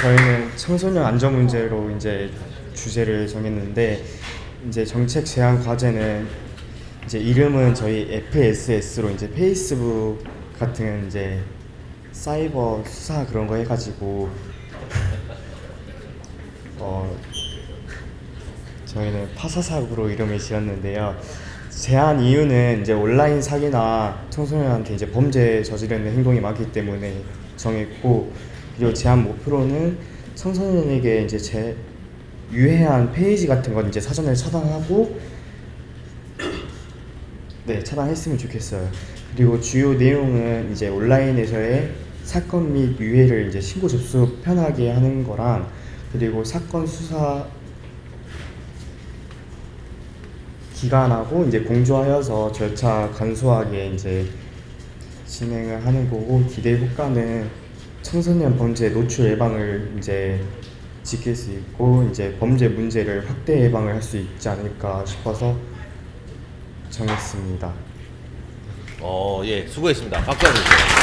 저희는 청소년 안전 문제로 이제 주제를 정했는데 이제 정책 제안 과제는 이제 이름은 저희 FSS로 이제 페이스북 같은 이제 사이버 수사 그런 거 해가지고 어 저희는 파사삭으로 이름을 지었는데요. 제한 이유는 이제 온라인 사기나 청소년한테 이제 범죄 저지르는 행동이 많기 때문에 정했고 그리고 제한 목표로는 청소년에게 이제 제 유해한 페이지 같은 건 이제 사전에 차단하고 네 차단했으면 좋겠어요. 그리고 주요 내용은 이제 온라인에서의 사건 및 유해를 이제 신고 접수 편하게 하는 거랑 그리고 사건 수사 기간하고 이제 공조하여서 절차 간소하게 이제 진행을 하는 거고 기대 효과는 청소년 범죄 노출 예방을 이제 지킬 수 있고 이제 범죄 문제를 확대 예방을 할 수 있지 않을까 싶어서 정했습니다. 어, 예, 수고했습니다. 박수 한번 주세요.